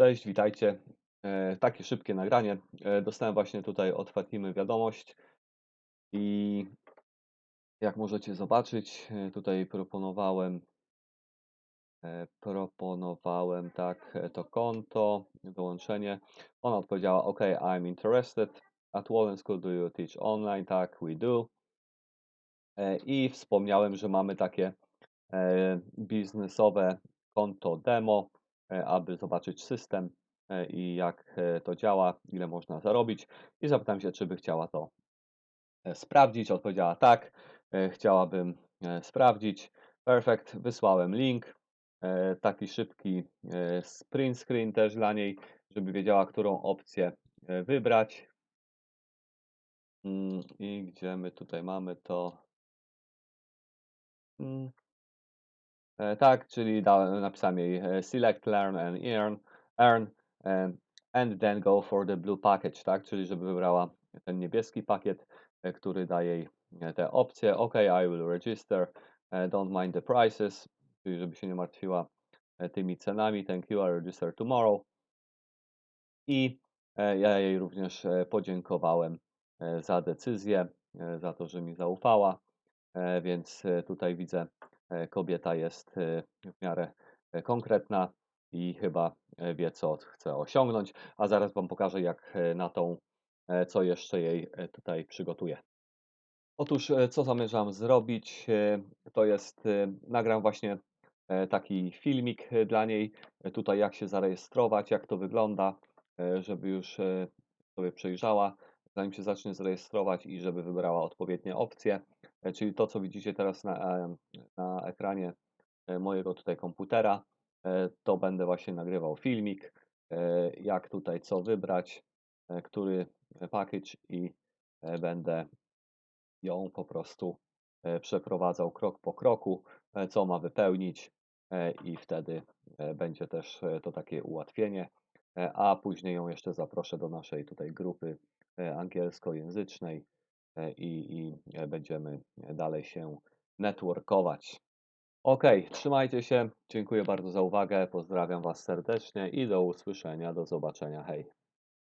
Cześć, witajcie. E, takie szybkie nagranie. E, dostałem właśnie tutaj od Fatimy wiadomość i jak możecie zobaczyć, e, tutaj proponowałem e, proponowałem tak e, to konto, dołączenie. Ona odpowiedziała: OK, I'm interested. At Wallen School do you teach online? Tak, we do. E, I wspomniałem, że mamy takie e, biznesowe konto demo, aby zobaczyć system e, i jak e, to działa, ile można zarobić. I zapytałem się, czy by chciała to e, sprawdzić. Odpowiedziała tak, e, chciałabym e, sprawdzić. Perfect, wysłałem link. e, Taki szybki e, sprint screen też dla niej, żeby wiedziała, którą opcję e, wybrać. Mm, I gdzie my tutaj mamy to? E, tak, czyli da, napisałem jej e, select, learn and earn, earn e, and then go for the blue package, tak, czyli żeby wybrała ten niebieski pakiet, który daje jej te opcje. OK, I will register, don't mind the prices, czyli żeby się nie martwiła tymi cenami. Thank you, I register tomorrow. I ja jej również podziękowałem za decyzję, za to, że mi zaufała, więc tutaj widzę, kobieta jest e, w miarę e, konkretna i chyba e, wie, co chce osiągnąć. A zaraz Wam pokażę, jak e, na tą, e, co jeszcze jej e, tutaj przygotuję. Otóż, e, co zamierzam zrobić, e, to jest, e, nagram właśnie e, taki filmik e, dla niej, e, tutaj jak się zarejestrować, jak to wygląda, e, żeby już e, sobie przejrzała, zanim się zacznie zarejestrować i żeby wybrała odpowiednie opcje, e, czyli to, co widzicie teraz na, e, na ekranie e, mojego tutaj komputera, to będę właśnie nagrywał filmik, jak tutaj co wybrać, który package i będę ją po prostu przeprowadzał krok po kroku, co ma wypełnić i wtedy będzie też to takie ułatwienie, a później ją jeszcze zaproszę do naszej tutaj grupy e, angielskojęzycznej e, i, i e, będziemy dalej się networkować. Ok, trzymajcie się. Dziękuję bardzo za uwagę. Pozdrawiam Was serdecznie i do usłyszenia, do zobaczenia. Hej.